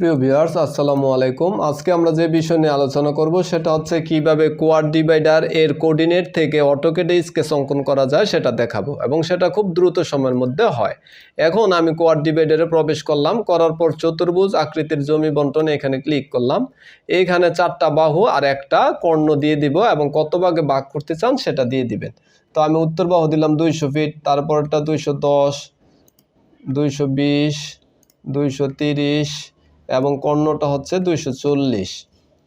প্রিয় ভিউয়ার্স, আসসালামু আলাইকুম। আজকে আমরা যে বিষয় নিয়ে আলোচনা করব সেটা হচ্ছে কীভাবে কোয়ার ডিভাইডার এর কোঅর্ডিনেট থেকে অটোকেটে স্কেচ অঙ্কন করা যায় সেটা দেখাবো এবং সেটা খুব দ্রুত সময়ের মধ্যে হয়। এখন আমি কোয়াড ডিভাইডারে প্রবেশ করলাম, করার পর চতুর্ভুজ আকৃতির জমি বন্টনে এখানে ক্লিক করলাম। এইখানে চারটা বাহু আর একটা কর্ণ দিয়ে দিব এবং কত ভাগে ভাগ করতে চান সেটা দিয়ে দিবেন। তো আমি উত্তর বাহু দিলাম দুইশো ফিট, তারপরটা দুইশো দশ, দুইশো বিশ, দুইশো তিরিশ এবং কর্ণটা হচ্ছে দুইশো চল্লিশ।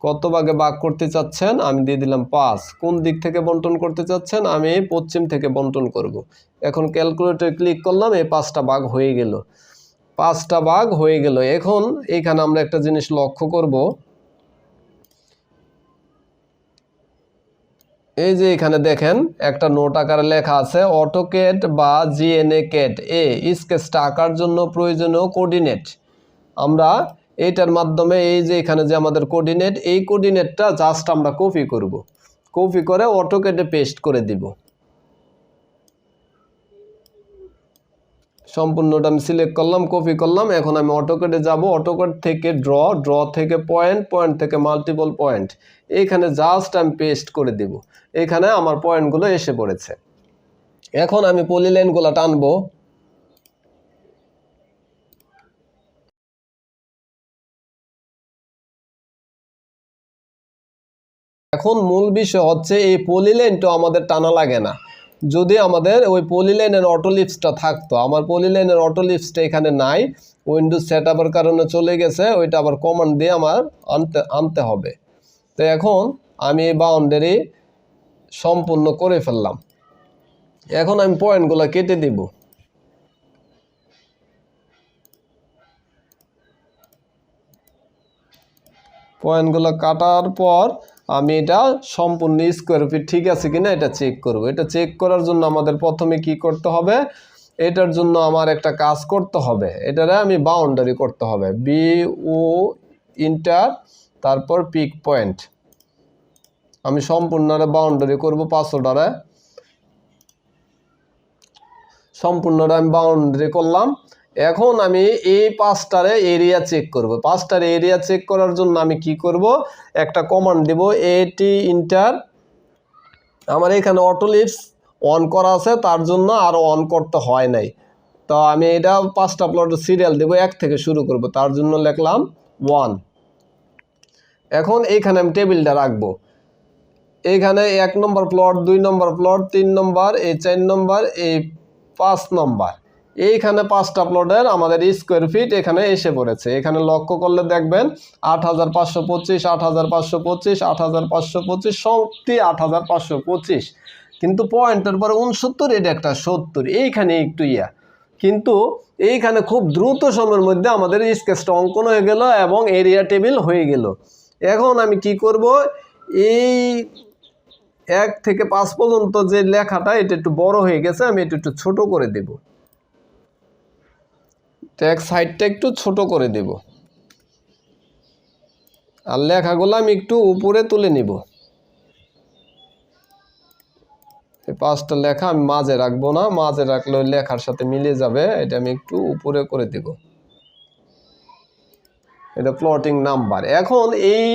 কত ভাগে ভাগ করতে চাচ্ছেন? আমি দিয়ে দিলাম পাঁচ। কোন দিক থেকে বন্টন করতে চাচ্ছেন? আমি পশ্চিম থেকে বন্টন করব। এখন ক্যালকুলেটরে ক্লিক করলাম, এই পাঁচটা ভাগ হয়ে গেল। পাঁচটা ভাগ হয়ে গেল। এখন এখানে আমরা একটা জিনিস লক্ষ্য করব। এই যে এখানে দেখেন, একটা নোট আকারে লেখা আছে অটোকেট বা জিএনএ কেট এ, স্কেচটা আঁকার জন্য প্রয়োজনীয় কোর্ডিনেট আমরা এইটার মাধ্যমে এই যে এখানে যে আমাদের কোঅর্ডিনেট এই কোঅর্ডিনেটটা জাস্ট আমরা কপি করব। কপি করে অটোকেটে পেস্ট করে দিব। সম্পূর্ণটা আমি সিলেক্ট করলাম কপি করলাম, এখন আমি অটোকেটে যাব। অটোকেট থেকে ড্র ড্র থেকে পয়েন্ট পয়েন্ট থেকে মাল্টিপল পয়েন্ট এইখানে জাস্ট আমি পেস্ট করে দিব। এখানে আমার পয়েন্টগুলো এসে পড়েছে। এখন আমি পলিলাইনগুলো টানবো। এখন মূল বিষয় হচ্ছে এই পলিলাইনটা আমাদের টানা লাগে না। যদি আমাদের ওই পলিলাইনের অটোলিপসটা থাকতো, আমার পলিলাইনের অটোলিপসটা এখানে নাই উইন্ডোজ সেট আপের কারণে চলে গেছে, ওইটা আবার কমান্ড দিয়ে আমার আনতে আনতে হবে। তো এখন আমি এই বাউন্ডারি সম্পূর্ণ করে ফেললাম। এখন আমি পয়েন্টগুলো কেটে দিব। পয়েন্টগুলো কাটার পর আমি এটা সম্পূর্ণ স্কোয়ার ফিট ঠিক আছে কিনা এটা চেক করব। এটা চেক করার জন্য আমাদের প্রথমে কি করতে হবে? এটার জন্য আমার একটা কাজ করতে হবে। এটারে আমি বাউন্ডারি করতে হবে। বি ও ইন্টার তারপর পিক পয়েন্ট আমি সম্পূর্ণটা বাউন্ডারি করব পাঁচশোটারে। সম্পূর্ণটা আমি বাউন্ডারি করলাম। এখন আমি এই পাঁচটারে এরিয়া চেক করব। পাঁচটার এরিয়া চেক করার জন্য আমি কি করব? একটা কমান্ড দেব এটি ইন্টার আমার এখানে অটোলিপস অন করা আছে, তার জন্য আর অন করতে হয় নাই। তো আমি এটা পাঁচটা প্লট সিরিয়াল দেব, এক থেকে শুরু করব, তার জন্য লিখলাম ওয়ান এখন এইখানে আমি টেবিলটা রাখব। এইখানে এক নম্বর প্লট দুই নম্বর প্লট তিন নম্বর, এই চার নম্বর, এই পাঁচ নম্বর। এইখানে পাঁচটা প্লটের আমাদের স্কোয়ার ফিট এখানে এসে পড়েছে। এখানে লক্ষ্য করলে দেখবেন আট হাজার পাঁচশো পঁচিশ, আট হাজার পাঁচশো পঁচিশ, আট হাজার পাঁচশো পঁচিশ, সবটি আট হাজার পাঁচশো পঁচিশ। কিন্তু পয়েন্টের পরে উনসত্তর, এটা একটা সত্তর। এইখানে একটু ইয়া। কিন্তু এইখানে খুব দ্রুত সময়ের মধ্যে আমাদের স্কেচটা অঙ্কন হয়ে গেল এবং এরিয়া টেবিল হয়ে গেল। এখন আমি কি করব? এই এক থেকে পাঁচ পর্যন্ত যে লেখাটা, এটা একটু বড় হয়ে গেছে, আমি এটা একটু ছোট করে দেব। এক সাইডটা একটু ছোট করে দেব। আর লেখাগুলো আমি একটু উপরে তুলে নিব। পাঁচটা লেখা আমি মাঝে রাখব না, মাঝে রাখলে ওই লেখার সাথে মিলে যাবে, এটা আমি একটু উপরে করে দেব। এটা প্লটিং নাম্বার এখন এই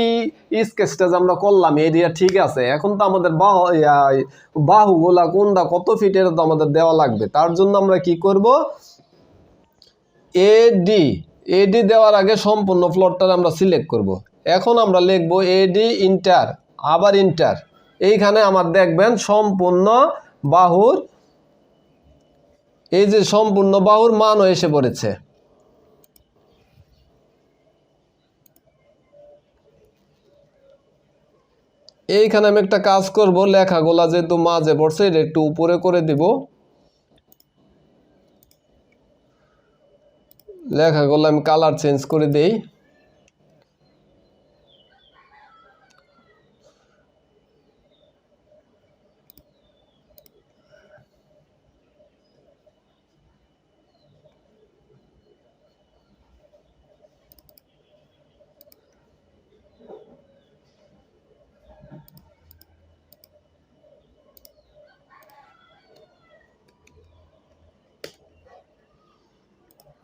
স্কেচটা যে আমরা করলাম এরিয়া ঠিক আছে। এখন তো আমাদের বাহু বাহুগুলা কোনটা কত ফিটের তো আমাদের দেওয়া লাগবে। তার জন্য আমরা কি করব? এডি এডি দেওয়ার আগে সম্পূর্ণ প্লটটা আমরা সিলেক্ট করব। এখন আমরা লিখব এডি ইন্টার আবার ইন্টার এইখানে আমার দেখবেন সম্পূর্ণ বাহুর, এই যে সম্পূর্ণ বাহুর মানও এসে পড়েছে। এইখানে আমি একটা কাজ করব, লেখাগুলা যেহেতু মাঝে পড়ছে, এটা একটু উপরে করে দিব। লেখাগুলো আমি কালার চেঞ্জ করে দেই।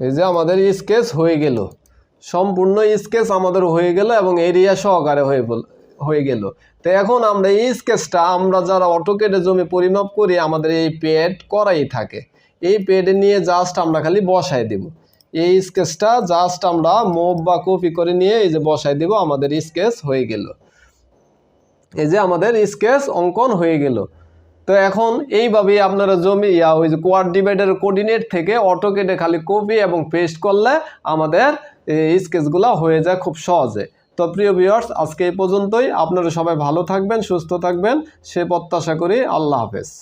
এই যে আমাদের স্কেচ হয়ে গেল। সম্পূর্ণ স্কেচ আমাদের হয়ে গেল এবং এরিয়া সহকারে হয়ে বল- হয়ে গেল। তো এখন আমরা এই স্কেচটা আমরা যারা অটোকেটে জমি পরিমাপ করি, আমাদের এই পেড করাই থাকে। এই পেডে নিয়ে জাস্ট আমরা খালি বসায় দিব। এই স্কেচটা জাস্ট আমরা মোভ বা কপি করে নিয়ে এই যে বসায় দিব, আমাদের স্কেচ হয়ে গেল। এই যে আমাদের স্কেচ অঙ্কন হয়ে গেল। তো এখন এইভাবেই আপনারা জমি, ইয়া, ওই যে কোয়ার ডিভাইডার কোর্ডিনেট থেকে অটো কেটে খালি কপি এবং পেস্ট করলে আমাদের স্কেচগুলো হয়ে যায় খুব সহজে। তো প্রিয় ভিউয়ার্স আজকে এই পর্যন্তই। আপনারা সবাই ভালো থাকবেন, সুস্থ থাকবেন। সে প্রত্যাশা করি আল্লাহ হাফেজ।